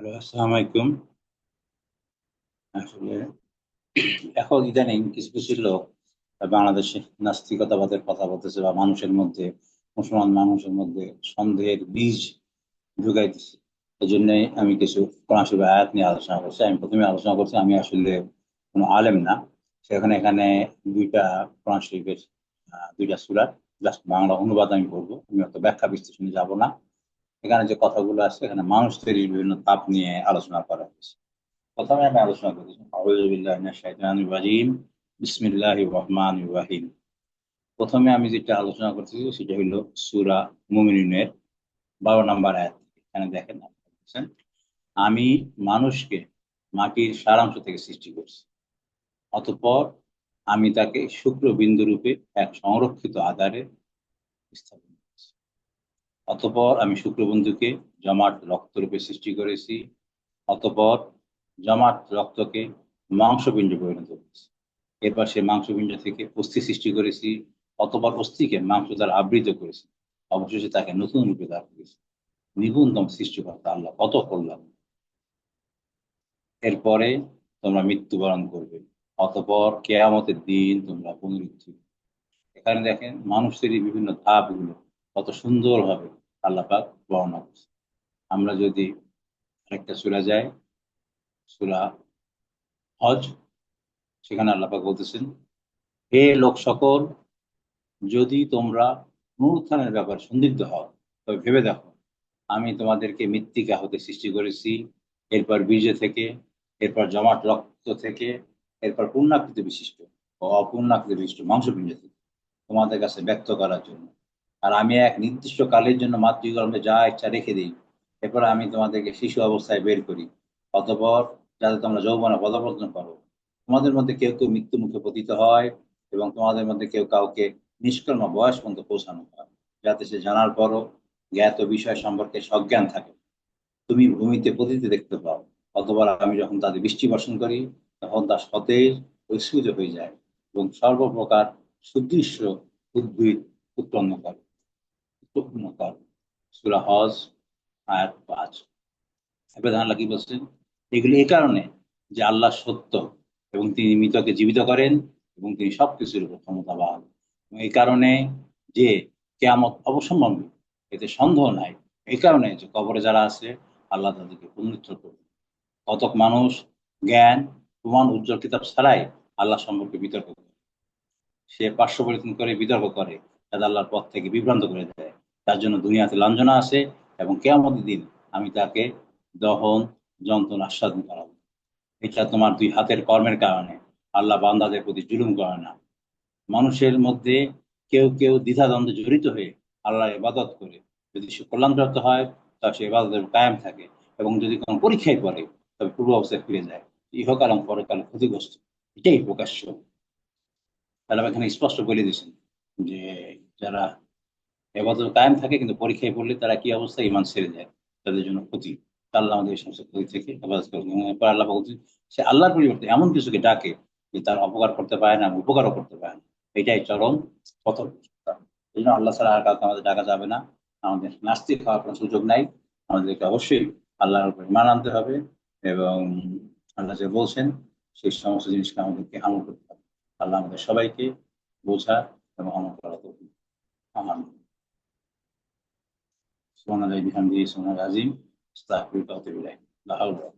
Hello, আসসালামু আলাইকুম। আসলে, এখন ইদানিং কিছু কিছু লোক বাংলাদেশে নাস্তিকতাবাদের কথা বলতেছে বা মানুষের মধ্যে, মুসলমান মানুষের মধ্যে সন্দেহের বীজ ঢুকাই দিচ্ছে এই জন্যই আমি কিছু কোরআন শরীফের আয়াত নিয়ে আলোচনা করছি। আমি প্রথমে আলোচনা করছি, আমি আসলে কোনো আলেম না। সেখানে এখানে দুইটা কোরআন শরীফের দুইটা সুরার জাস্ট বাংলা অনুবাদ আমি করব আমি অত ব্যাখ্যা বিশ্লেষণে যাব না। এখানে যে কথাগুলো আছে এখানে মানুষ তৈরির বিভিন্ন তাপ নিয়ে আলোচনা করা হয়েছে। প্রথমে আমি আলোচনা করেছি আউযুবিল্লাহিমিনাশ-শাইতানির-রাজীম বিসমিল্লাহির প্রথমে আমি যেটা আলোচনা করতেছি, সেটা হলো সুরা মুমিনের বারো নাম্বার আয়াত। এখানে দেখেন আমি মানুষকে মাটির সারাংশ থেকে সৃষ্টি করছি। অতঃপর আমি তাকে শুক্রবিন্দু রূপে এক সংরক্ষিত আধারে স্থাপন অতঃপর আমি শুক্রবন্ধুকে জমাট রক্তরূপে সৃষ্টি করেছি, অতপর জমাট রক্তকে মাংসপিণ্ডে পরিণত করেছি। এরপর সে মাংসপিণ্ড থেকে অস্থি সৃষ্টি করেছি, অতপর অস্থিকে মাংস দ্বারা আবৃত করেছি। অবশেষে তাকে নতুন রূপে দাঁড় করেছি। নিপুণতম সৃষ্টিকর্তা আল্লাহ, কত করলাম এরপরে তোমরা মৃত্যুবরণ করবে। অতপর কেয়ামতের দিন তোমরা পুনরুত্থিত এখানে দেখেন মানুষেরই বিভিন্ন ধাপগুলো কত সুন্দরভাবে আল্লাপাক বর্ণনা করছে আমরা যদি আরেকটা সুরা যায় সুরা হজ, সেখানে আল্লাপাক বলতেছেন, হে লোক সকল, যদি তোমরা পুনরুত্থানের ব্যাপারে সন্দিগ্ধ হও, তবে ভেবে দেখো, আমি তোমাদেরকে মৃত্তিকা হতে সৃষ্টি করেছি, এরপর বীজ থেকে, এরপর জমাট রক্ত থেকে, এরপর পূর্ণাকৃতি বিশিষ্ট ও অপূর্ণাকৃতি বিশিষ্ট মাংসপিণ্ড থেকে তোমাদের কাছে ব্যক্ত করার জন্য। আর আমি এক নির্দিষ্ট কালের জন্য মাতৃগর্ভে যা ইচ্ছা রেখে দিই, এরপর আমি তোমাদেরকে শিশু অবস্থায় বের করি। অতঃপর যাতে তোমরা যৌবনে পদবর্তন করো। তোমাদের মধ্যে কেউ কেউ মৃত্যু মুখে পতিত হয় এবং তোমাদের মধ্যে কেউ কাউকে নিষ্কর্ম বয়স পর্যন্ত পৌঁছানো হয়, যাতে সে জানার পরও জ্ঞাত বিষয় সম্পর্কে সজ্ঞান থাকে। তুমি ভূমিতে পতিত দেখতে পাও অথবা আমি যখন তাদের বৃষ্টি বর্ষণ করি, তখন তা সতেজ ঐশ্বর্য হয়ে যায় এবং সর্বপ্রকার সুদৃশ্য উদ্ভিদ উৎপন্ন করে। বলছেন এগুলি এই কারণে যে আল্লাহ সত্য এবং তিনি মৃতকে জীবিত করেন এবং তিনি সবকিছুর উপর ক্ষমতাবান এবং এই কারণে যে কেয়ামত অবসম্ভাবী, এতে সন্দেহ নাই। এই কারণে যে কবরে যারা আছে, আল্লাহ তাদেরকে পুনরুত্তর করবে কতক মানুষ জ্ঞান, প্রমাণ, উজ্জ্বল কিতাব ছাড়াই আল্লাহ সম্পর্কে বিতর্ক করে। সে পার্শ্ব পরিবর্তন করে বিতর্ক করে তাদের আল্লাহর পথ থেকে বিভ্রান্ত করে দেয়। তার জন্য দুনিয়াতে লাঞ্ছনা আছে এবং কেয়ামতের দিন আমি তাকে দহন, যন্ত্রণা আস্বাদন করাবো। এটা তোমার দুই হাতের কর্মের কারণে। আল্লাহ বান্দাদের প্রতি জুলুম করে না। মানুষের মধ্যে কেউ কেউ দ্বিধাদ্বন্দ্বে জড়িত হয়ে আল্লাহর ইবাদত করে। যদি সে কল্যাণপ্রাপ্ত হয় তবে সে ইবাদতের কায়েম থাকে এবং যদি কোনো পরীক্ষায় পড়ে, তবে পূর্ব অবস্থায় ফিরে যায়। ইহকাল এবং পরকাল ক্ষতিগ্রস্ত। এটাই প্রকাশ্য। তাহলে এখানে স্পষ্ট বলে দিয়েছেন যে যারা এবাদত কায়েম থাকে, কিন্তু পরীক্ষায় পড়লে তারা কি অবস্থা ইমান ছেড়ে যায় তাদের জন্য ক্ষতি। আল্লাহ আমাদের এই সমস্ত ক্ষতি থেকে হেফাজত করে আল্লাহ সে আল্লাহর পরিবর্তে এমন কিছুকে ডাকে যে তার অপকার করতে পারে না উপকারও করতে পারে না। এটাই চরম সতর্কতা এই জন্য আল্লাহ ছাড়া আর কাউকে আমাদের ডাকা যাবে না। আমাদের নাস্তিক হওয়ার কোনো সুযোগ নাই। আমাদেরকে অবশ্যই আল্লাহর উপর ইমান আনতে হবে এবং আল্লাহ যে বলছেন, সেই সমস্ত জিনিসকে আমাদেরকে আমল করতে হবে। আল্লাহ আমাদের সবাইকে বোঝা এবং আমল করা তো আমার one of the behind this one of the zim start with out of